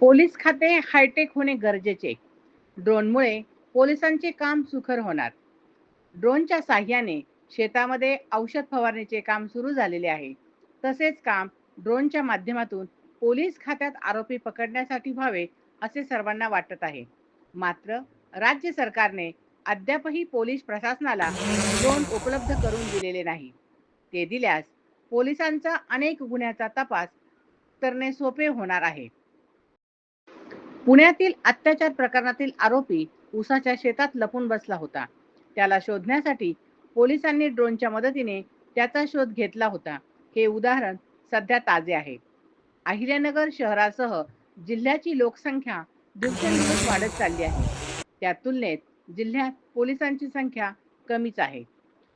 Police खाते hi tech होणे गरजेचे. ड्रोनमुळे पोलिसांचे काम सुखर होणार. ड्रोनच्या साह्याने शेतामध्ये औषध फवारणीचे काम सुरू झालेले आहे. तसेच काम ड्रोनच्या माध्यमातून पोलीस खात्यात आरोपी पकडण्यासाठी व्हावे असे सर्वांना वाटत आहे. मात्र राज्य सरकारने अद्यापही पोलीस प्रशासनाला ड्रोन उपलब्ध करून दिलेले नाही. ते दिल्यास पोलिसांचा अनेक गुन्ह्याचा तपास करणे सोपे होणार आहे. पुण्यातील अत्याचार प्रकरणातील आरोपी उसाच्या शेतात लपून बसला होता. त्याला शोधण्यासाठी पोलिसांनी ड्रोनच्या मदतीने त्याचा शोध घेतला होता. हे उदाहरण सध्या ताजे आहे. अहिल्यानगर शहरासह जिल्ह्याची लोकसंख्या दिवसेंदिवस वाढत चालली आहे. त्या तुलनेत जिल्ह्यात पोलिसांची संख्या कमीच आहे.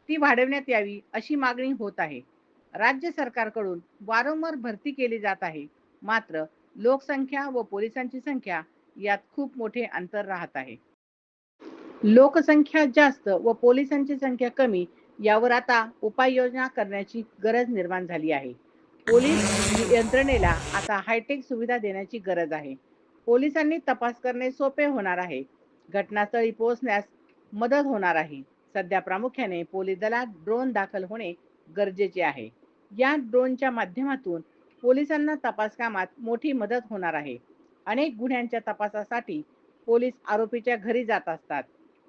ती वाढवण्यात यावी अशी मागणी होत आहे. राज्य सरकारकडून वारंवार भरती केली जात आहे. मात्र लोकसंख्या व पोलिसांची संख्या यात खूप मोठे अंतर राहत आहे. लोकसंख्या जास्त व पोलिसांची संख्या कमी यावर आता उपाययोजना करण्याची गरज निर्माण झाली आहे. पोलीस यंत्रणेला आता हायटेक सुविधा देण्याची गरज आहे. पोलिसांनी तपास करणे सोपे होणार आहे. घटनास्थळी पोहोचण्यास मदत होणार आहे. सध्या प्रामुख्याने पोलीस दलात ड्रोन दाखल होणे गरजेचे आहे. या ड्रोनच्या माध्यमातून पोलिसांना तपास कामात मोठी मदत होणार आहे. अनेक गुन्ह्यांच्या तपासासाठी पोलीस आरोपीच्या घरी जात असतात.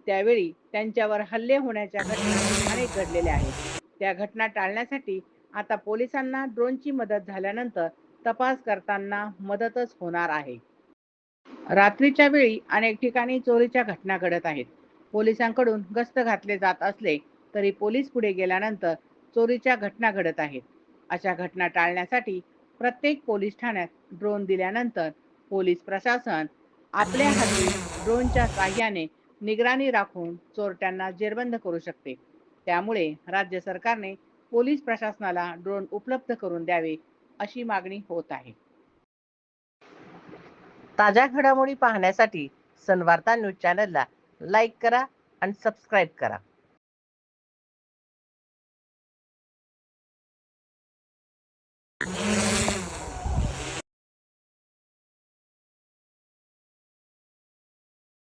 त्यावेळी त्यांच्यावर हल्ले होण्याच्या घटना अनेक घडलेल्या आहेत. त्या घटना टाळण्यासाठी आता पोलिसांना ड्रोनची मदत झाल्यानंतर तपास करताना मदतच होणार आहे. रात्रीच्या वेळी अनेक ठिकाणी चोरीच्या घटना घडत आहेत. पोलिसांकडून गस्त घातले जात असले तरी पोलीस पुढे गेल्यानंतर चोरीच्या घटना घडत आहेत. अशा घटना टाळण्यासाठी प्रत्येक पोलीस ठाण्यात ड्रोन दिल्यानंतर पोलीस प्रशासन आपल्या हाती ड्रोनच्या साह्याने निगराणी राखून चोरट्यांना जेरबंद करू शकते. त्यामुळे राज्य सरकारने पोलीस प्रशासनाला ड्रोन उपलब्ध करून द्यावे अशी मागणी होत आहे. ताज्या घडामोडी पाहण्यासाठी सनवार्ता न्यूज चॅनलला लाईक करा आणि सबस्क्राईब करा.